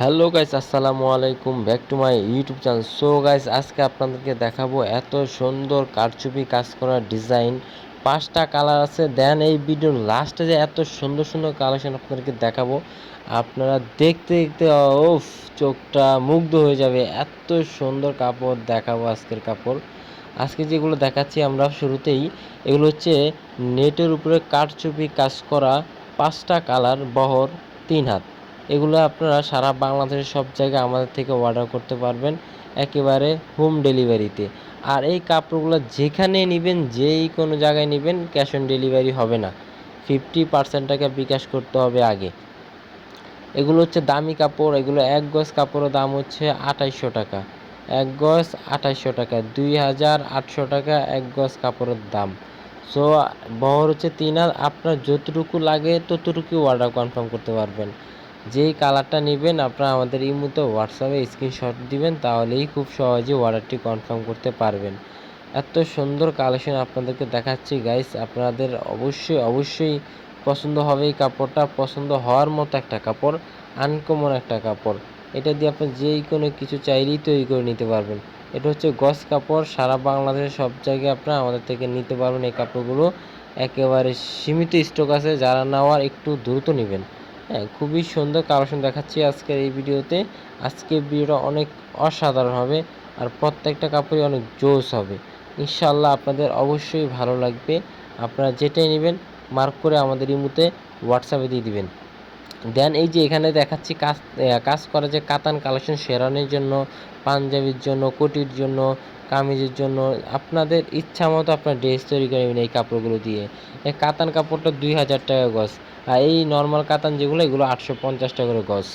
Hello guys, আসসালামু আলাইকুম, back to my YouTube channel. So guys, আজকে আপনাদেরকে দেখাবো এত সুন্দর কারচুপি কাজ করা ডিজাইন। পাঁচটা কালার আছে, দেন এই ভিডিওর লাস্টে যে এত সুন্দর সুন্দর কালেকশন আপনাদেরকে দেখাবো। আপনারা দেখতে দেখতে ওফ চোখটা মুগ্ধ হয়ে যাবে। এত সুন্দর কাপড় দেখাবো আজকের কাপড়। আজকে যেগুলো দেখাচ্ছি আমরা শুরুতেই, এগুলো হচ্ছে নেটের উপরে কারচুপি কাজ করা পাঁচটা কালার, বহর, তিন হাত। এগুলো আপনারা সারা বাংলাদেশের সব জায়গায় আমাদের থেকে অর্ডার করতে পারবেন একেবারে হোম ডেলিভারিতে আর এই কাপড়গুলো যেখানে নেবেন, যেই কোনো জায়গায় নেবেন ক্যাশ অন ডেলিভারি হবে না। ফিফটি পার্সেন্ট টাকা বিকাশ করতে হবে আগে। এগুলো হচ্ছে দামি কাপড়, এগুলো এক গজ কাপড়ের দাম হচ্ছে আঠাইশশো টাকা। এক গজ আঠাইশশো টাকা, দুই হাজার আটশো টাকা এক গজ কাপড়ের দাম। সো বহর হচ্ছে তিন হাজার, আপনার যতটুকু লাগে ততটুকু অর্ডার কনফার্ম করতে পারবেন। যেই কালারটা নেবেন, আপনারা আমাদের এই মুহূর্তে হোয়াটসঅ্যাপে স্ক্রিনশট দিবেন, তাহলেই খুব সহজে অর্ডারটি কনফার্ম করতে পারবেন। এত সুন্দর কালেকশন আপনাদেরকে দেখাচ্ছি গাইস আপনাদের অবশ্যই অবশ্যই পছন্দ হবে এই কাপড়টা। পছন্দ হওয়ার মতো একটা কাপড় আনকমন একটা কাপড়। এটা দিয়ে আপনি যেই কোনো কিছু চাইলেই তৈরি করে নিতে পারবেন। এটা হচ্ছে গস কাপড়। সারা বাংলাদেশের সব জায়গায় আপনারা আমাদের থেকে নিতে পারবেন এই কাপড়গুলো। একেবারে সীমিত স্টক আছে। যারা নেওয়ার একটু দ্রুত নেবেন। হ্যাঁ খুবই সুন্দর কালেকশন দেখাচ্ছি আজকের এই ভিডিওতে। আজকের ভিডিওটা অনেক অসাধারণ হবে আর প্রত্যেকটা কাপড়ই অনেক জোস হবে। ইনশাল্লাহ আপনাদের অবশ্যই ভালো লাগবে। আপনারা যেটাই নেবেন মার্ক করে আমাদের ইমুতে হোয়াটসঅ্যাপে দিয়ে দিবেন। দেন এই যে এখানে দেখাচ্ছি কাজ কাজ করা যে কাতান কালেকশন শেরানের জন্য, পাঞ্জাবির জন্য, কোটির জন্য, কামিজের জন্য, আপনাদের ইচ্ছা মতো আপনার ড্রেস তৈরি করে নেবেন এই কাপড়গুলো দিয়ে। এই কাতান কাপড়টা দুই হাজার টাকা গজ। আর এই নর্মাল কাতান যেগুলো এগুলো আটশো পঞ্চাশ টাকা করে গজ।